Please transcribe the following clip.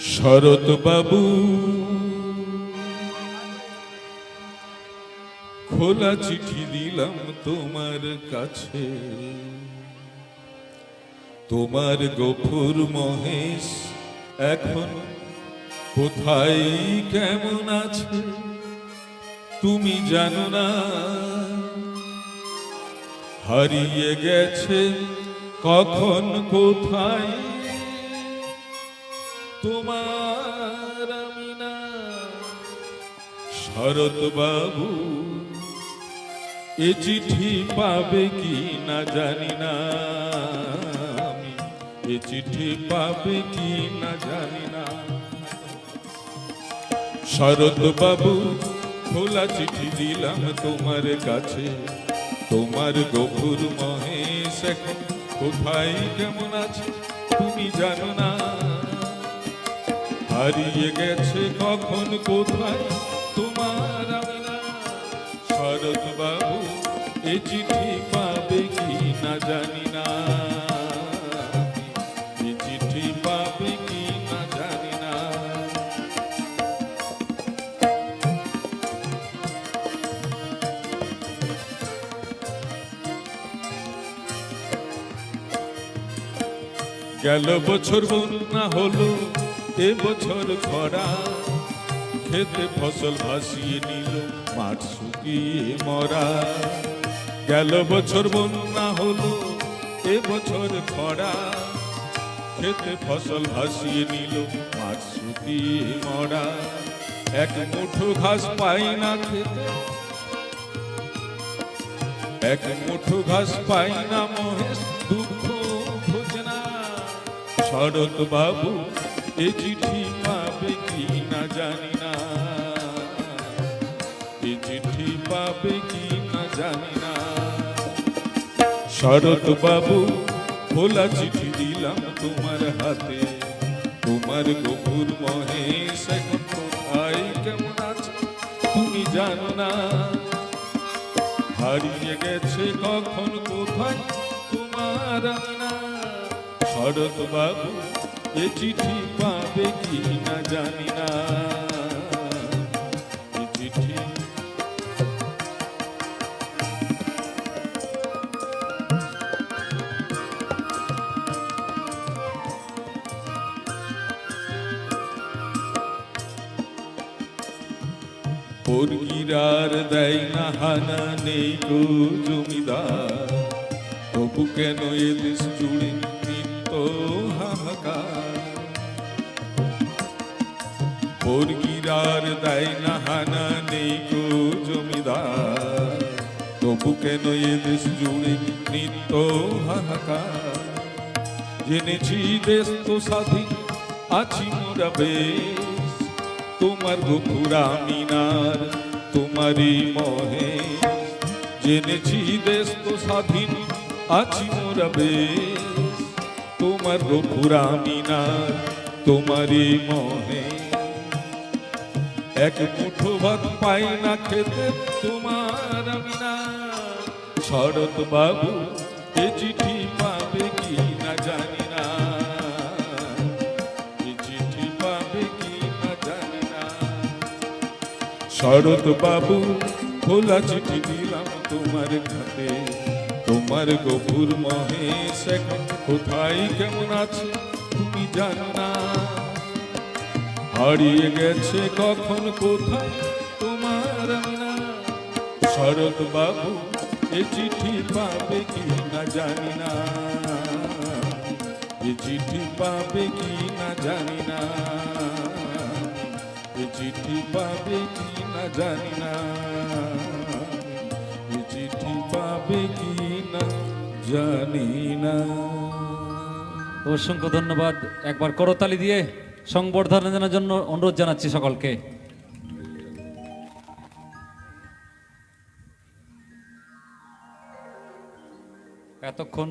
শরৎ বাবু। খোলা চিঠি দিলাম তোমার কাছে। তোমার গফুর মহেশ এখন কোথায়, কেমন আছে, তুমি জানো না। হারিয়ে গেছে কখন, কোথায় তোমার আমি না শরৎ বাবু, এ চিঠি পাবে কি না জানি না আমি। এ চিঠি পাবে কি না জানি না। শরৎ বাবু, খোলা চিঠি দিলাম তোমার কাছে। তোমার গভুর মহেশ এখন কোথায়? কেমন আছে? তুমি জানো না। হারিয়ে গেছে কখন, কোথায়? তোমার আমি না শরৎ বাবু এ চিঠি পাবে কি না জানি না। এ চিঠি পাবে কি না জানি না। গেল বছর বন্যা হলো এ বছর খরা, খেতে ফসল ভাসিয়ে নিল মাঠ শুকিয়ে মরা। গেল বছর বন্যা হলো, এ বছর খরা, খেতে ফসল ভাসিয়ে নিল মাঠ শুকিয়ে মরা। এক মুঠো ঘাস পাই না খেতে, এক মুঠো ঘাস পাই না মহেশ, দুঃখ খোঁজে না। শরৎ বাবু এ চিঠি পাবে কি না জানি না। এ চিঠি পাবে কি না জানি না। শরৎ বাবু খোলা চিঠি দিলাম তোমার হাতে। তোমার গফুর মহেশ, এখন কোথায় কেমন আছে? তুমি জানো না। হারিয়ে গেছে কখন, কোথায়? তোমার আমি শরৎ বাবু এ চিঠি পাবে কি না জানি না। এ দেয় না হানা, নেই গো জমিদার। তবু কেন এ দেশ জুড়ে নিত্য হাহাকার পরগিরার দেয় না হানা নেই গো জমিদার। তবু কেন এ দেশ জুড়ে নিত্য হাহাকার জেনেছি দেশ তো স্বাধীন আছি মোরা বেশ। তোমার গোপুরা মিনার তোমারই মহে জেনেছি দেশ তো স্বাধীন আছি মোরা বেশ। তোমার গোপুরা মিনার তোমারই মনে। এক মুঠো ভাত পাই না খেতে তোমার না। শরৎ বাবু, এ চিঠি পাবে কি না জানি না। এ চিঠি পাবে কি না জানি না। শরৎ বাবু, খোলা চিঠি দিলাম তোমার খাতে। তোমার গভুর মহেশ এখন কোথায় কেমন আছে? তুমি জানো না। হারিয়ে গেছে কখন, কোথায়? তোমার শরৎ বাবু, এ চিঠি পাবে কি না জানি না। এ চিঠি পাবে কি না জানি না। এ চিঠি পাবে কি না জানি না। জানি না অসংখ্য ধন্যবাদ। একবার করতালি দিয়ে সংবর্ধনা জানার জন্য অনুরোধ জানাচ্ছি সকলকে। এতক্ষণ